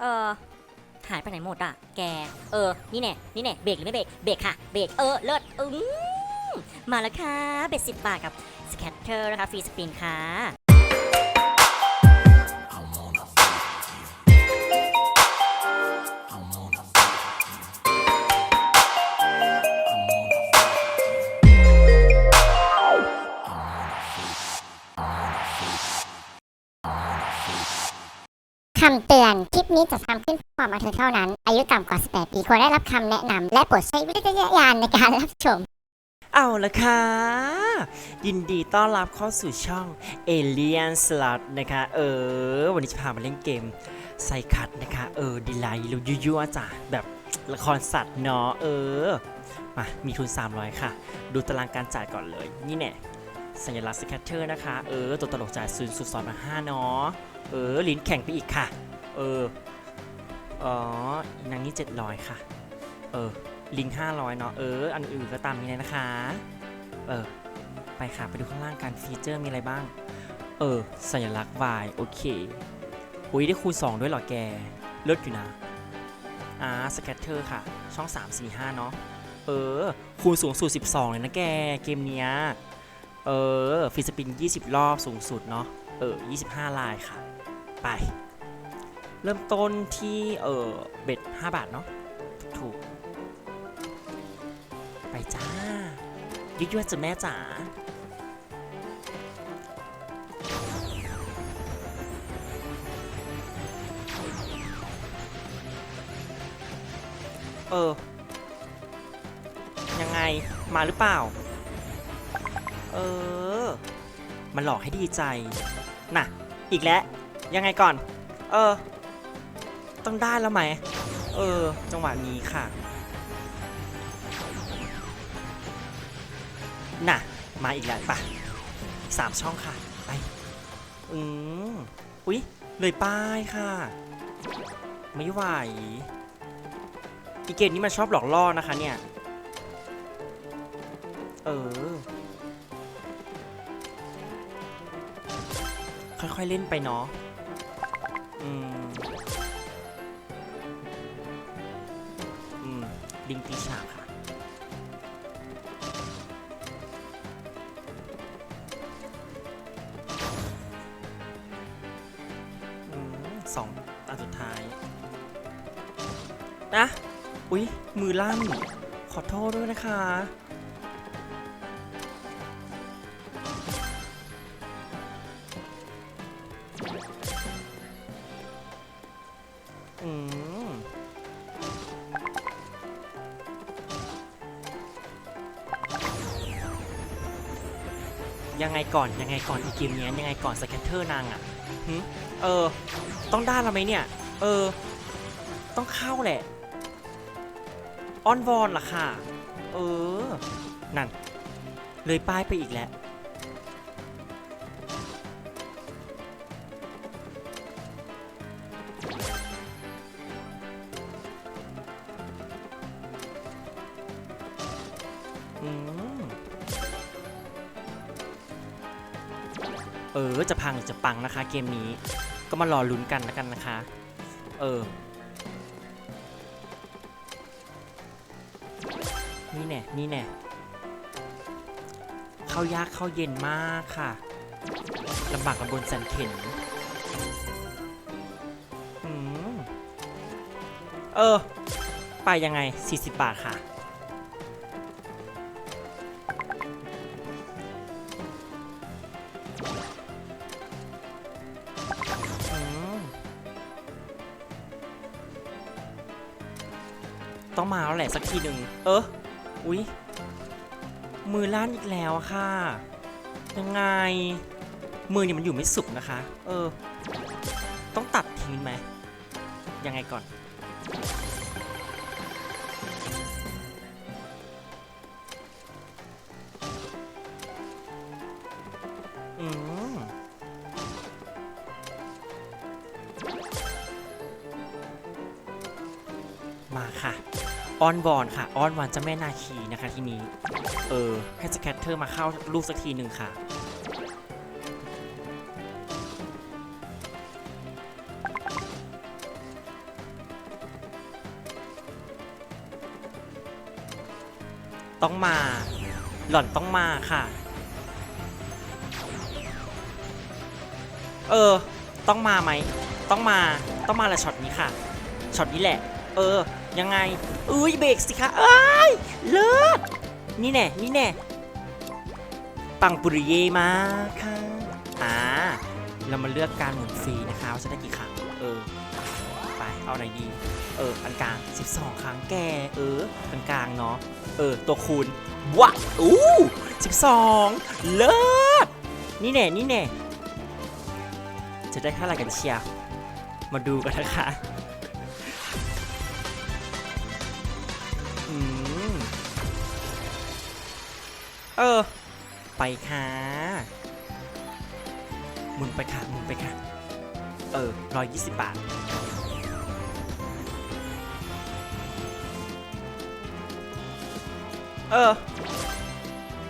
เออหายไปไหนหมดอะ แก เออ นี่แน่ นี่แน่ เบรกหรือไม่เบรก เบรกค่ะ เบรก เออ เลิศอืมมาแล้วค่ะ เบ็ดสิบบาทกับสแคตเตอร์นะคะ ฟรีสปินค่ะำเตือน คลิปนี้จะทำขึ้นเพื่อความบันเทิงเท่านั้น อายุต่ำกว่า 18 ปีควรได้รับคำแนะนำและโปรดใช้วิจารณญาณในการรับชม เอาละค่ะ ยินดีต้อนรับเข้าสู่ช่อง Alien Slot นะคะ เออ วันนี้จะพามาเล่นเกมไซคัตนะคะ เออ ดีไลท์หรือยั่วๆจ้ะแบบละครสัตว์เนาะ เออ มา มีทุน 300 ค่ะ ดูตารางการจ่ายก่อนเลย นี่แน่สัญลักษณ์สแคตเตอร์นะคะ เออ ตัวตลกจ่ายศูนย์สุดสอนมา5เนาะ เออลิ้นแข็งไปอีกค่ะ เออ อ๋อนางนี้700ค่ะ เออ ลิงก์500เนาะ เออ อันอื่นก็ตามนี้เลยนะคะ เออ ไปค่ะ ไปดูข้างล่างกันฟีเจอร์มีอะไรบ้าง เออ สัญลักษณ์ Y โอเค อุ้ยได้คูณ2ด้วยเหรอแก เลิศอยู่นะ อ่า สแกตเตอร์ค่ะ ช่อง 3 4 5 เนาะ เออ คูณสูงสุด 12 เลยนะแก เกมเนี้ย เออฟีสปิน 20 รอบสูงสุดเนาะ เออ 25 ลายค่ะ ไป เริ่มต้นที่เออเบ็ด5บาทเนาะถูก ไปจ้ายั่วๆจ้ะแม่จ๋าเออ ยังไงมาหรือเปล่า เออ มันหลอกให้ดีใจ น่ะ อีกแล้ว ยังไงก่อน เออ ต้องได้แล้วไหม เออ จังหวะนี้ค่ะ น่ะ มาอีกแล้วปะสามช่องค่ะ ไป อืมอุ๊ย เลยป้ายค่ะ ไม่ไหวอีเกมนี้มันชอบหลอกล่อนะคะเนี่ย เออ ค่อยๆเล่นไปเนาะ อืม อืม ดิงตีฉากค่ะ อืมสองอันสุดท้าย นะ อุ๊ย มือลั่น ขอโทษด้วยนะคะ ยังไงก่อนยังไงก่อนอีเกมเนี้ยยังไงก่อนสแกตเตอร์นางอะหึเออ ต้องได้แล้วไหมเนี่ย เออ ต้องเข้าแหละออนวอนล่ะค่ะ เออ นั่น เลยป้ายไปอีกแล้ว เออจะพังหรือจะปังนะคะ เกมนี้ก็มารอลุ้นกันแล้วกันนะคะ เออ นี่แน่นี่แน่เข้ายากเข้าเย็นมากค่ะลำบากลำบนแสนเข็นอืมเออ ไปยังไง 40 บาทค่ะ ต้องมาแล้วแหละสักทีหนึ่งเอออุ๊ยมือล้านอีกแล้วค่ะ ยังไง มือเนี่ยมันอยู่ไม่สุกนะคะ เออ ต้องตัดทิ้งไหมยังไงก่อน ออนบอนค่ะออนวอนเจ้าแม่นาคีนะคะทีนี้ เออ ให้สแคตเตอร์มาเข้าลูกสักทีหนึ่งค่ะ ต้องมา หล่อนต้องมาค่ะ เออ ต้องมาไหม ต้องมาต้องมาละช็อตนี้ค่ะช็อตนี้แหละ เออ ยังไงอุ้ยเบรกสิคะเอ้ยเลิศนี่แน่นี่แน่ปังปุริเยมากค่ะอ่าเรามาเลือกการหมุนฟรีนะคะว่าจะได้กี่ครั้งเออไปเอาไหนดี เอออันกลาง 12 ครั้งแกเออกลางกลางๆเนาะเออ ตัวคูณวะอู้12 เลิศนี่แน่นี่แน่จะได้เท่าไหร่กันเชียร์มาดูกันนะคะ เออ ไปค่ะหมุนไปค่ะหมุนไปค่ะ เออร้อยยี่สิบบาท เออ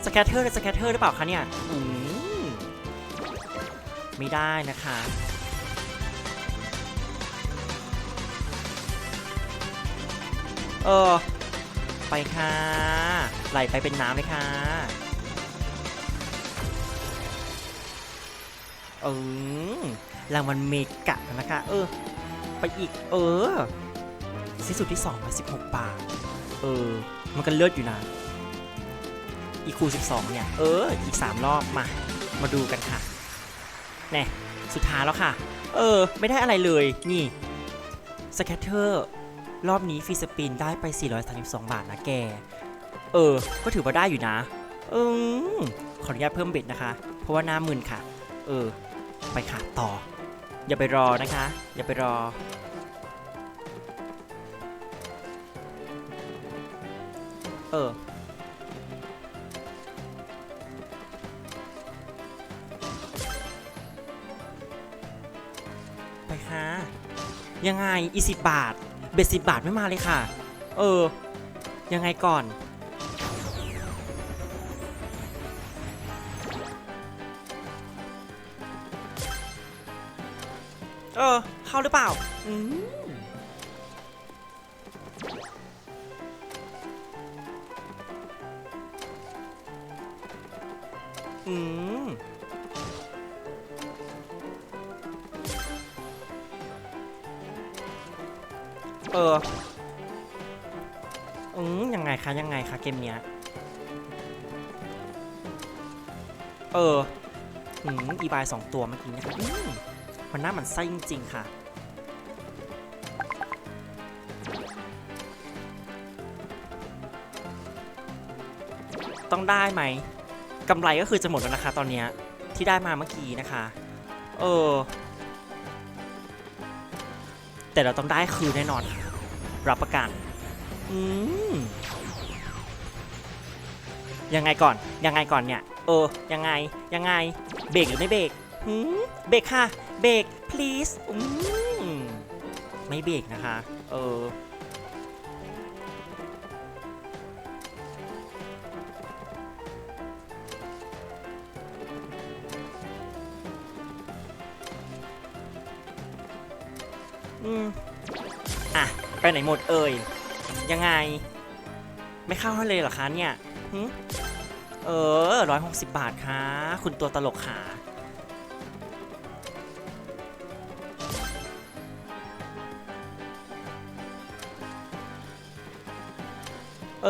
สแกตเทอร์สแกตเทอร์หรือเปล่าคะเนี่ย อืมไม่ได้นะคะเออ ไปค่ะ ไหลไปเป็นน้ำเลยค่ะ เออรางวัลเมกะนะคะ เออ ไปอีก เออสิ้นสุดที่2มา16 บาท เออ มันก็เลิศอยู่นะ อีคู 12 เนี่ย เออ อีก 3 รอบมา มาดูกันค่ะ แน่ สุดท้ายแล้วค่ะ เออ ไม่ได้อะไรเลย นี่ สแคตเตอร์ รอบนี้ฟรีสปินได้ไป 432 บาทนะแก เออ ก็ถือว่าได้อยู่นะอืมขออนุญาตเพิ่มเบ็ดนะคะ เพราะว่าหน้ามึนค่ะ เออ ไปค่ะต่อ อย่าไปรอนะคะ อย่าไปรอ เออไปค่ะยังไงอีสิบบาท เบ็ดสิบบาทไม่มาเลยค่ะ เออ ยังไงก่อน เออ เข้าหรือเปล่า อืมอืม เอออืมยังไงคะยังไงคะเกมเนี้ย เอออืมอีบายสองตัวเมื่อกี้นะคะอืมมันน่ามันไส้จริงๆค่ะ ต้องได้ไหมกำไรก็คือจะหมดแล้วนะคะ ตอนเนี้ยที่ได้มาเมื่อกี้นะคะ เออ แต่เราต้องได้คืนแน่นอนค่ะ รับประกัน อืม ยังไงก่อน ยังไงก่อนเนี่ย เออ ยังไง ยังไง เบรกหรือไม่เบรกหืมเบรกค่ะ เบรก please อืม ไม่เบรกนะคะ เอออืมอะ ไปไหนหมดเอ่ย ยังไง ไม่เข้าให้เลยเหรอคะเนี่ยเออร้อยหกสิบบาทค่ะ คุณตัวตลกขาเอ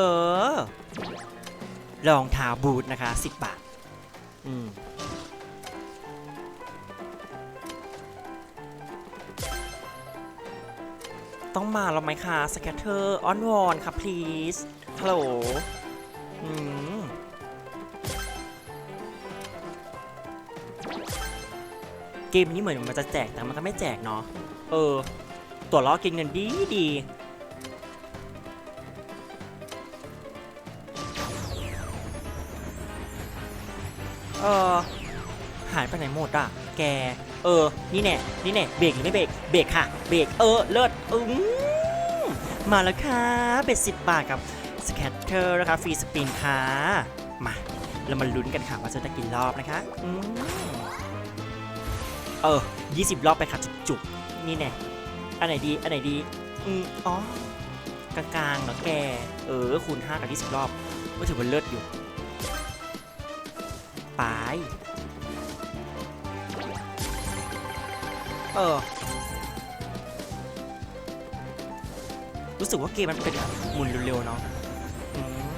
อรองเท้าบูทนะคะ10บาท อืม ต้องมาแล้วไหมคะสแกตเตอร์ออนวอนค่ะ please ฮัลโหลอืมเกมนี้เหมือนมันจะแจกแต่มันก็ไม่แจกเนาะ เออ ตัวล้อกินเงินดีดีเออหายไปไหนหมดอะ แก เออ นี่แน่ นี่แน่ เบรกหรือไม่เบรก เบรกค่ะ เบรก เออ เลิศอืมมาแล้วค่ะ เบ็ดสิบบาทกับสแคตเตอร์นะคะฟรีสปินค่ะ มา เรามาลุ้นกันค่ะว่าจะได้กี่รอบนะคะอืมเออ20รอบไปค่ะจุกๆนี่แน่ อันไหนดี อันไหนดี อืมอ๋อกลางๆเหรอแก เออ คูณ5กับ20 รอบ ก็ถือว่าเลิศอยู่ ไป เออ รู้สึกว่าเกมมันเป็นแบบหมุนเร็วๆเนาะอืม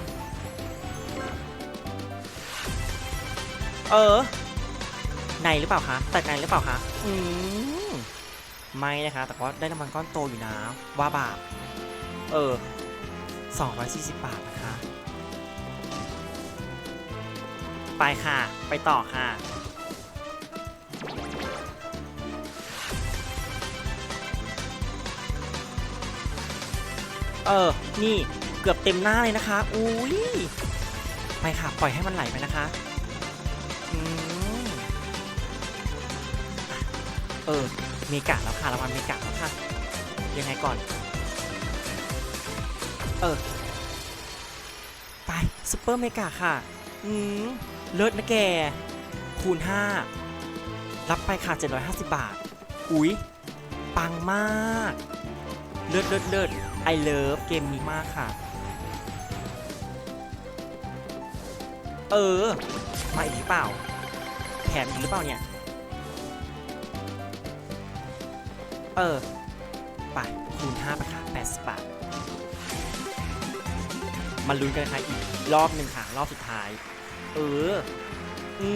เออ ในหรือเปล่าคะแต่ในหรือเปล่าคะอืมไม่นะคะ แต่ว่าได้น้ำมันก้อนโตอยู่นะ ว่าบาปเออ 240 บาทนะคะ ไปค่ะ ไปต่อค่ะ เออ นี่เกือบเต็มหน้าเลยนะคะ อุ้ย ไปค่ะ ปล่อยให้มันไหลไปนะคะ อืมเออ เมกะแล้วค่ะรางวัลเมกะแล้วค่ะ ยังไงก่อน เออ ไปซุปเปอร์เมกะค่ะ อืม เลิศนะแก คูณ 5 รับไปค่ะ 750 บาท อุ๊ย ปังมาก เลิศเลิศเลิศไอเลิฟเกมนี้มากค่ะ เออ มาอีกหรือเปล่า แถมอีกหรือเปล่าเนี่ย เออ ไปคูณ5ไปค่ะ80บาทมาลุ้นกันนะคะอีกรอบหนึ่งค่ะ รอบสุดท้าย เออ อื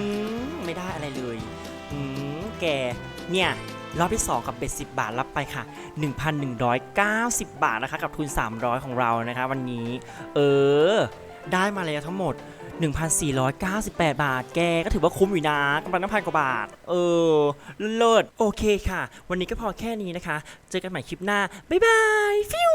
มไม่ได้อะไรเลย อืมแก เนี่ย รอบที่ 2 กับเป็ด10 บาทรับไปค่ะ 1,190 บาทนะคะ กับทุน 300 ของเรานะคะวันนี้ เออ ได้มาแล้วทั้งหมด 1,498 บาท แกก็ถือว่าคุ้มอยู่นะกำลังน้ำพันกว่าบาท เออ เลิศโอเคค่ะ วันนี้ก็พอแค่นี้นะคะ เจอกันใหม่คลิปหน้า บ๊ายบาย ฟิว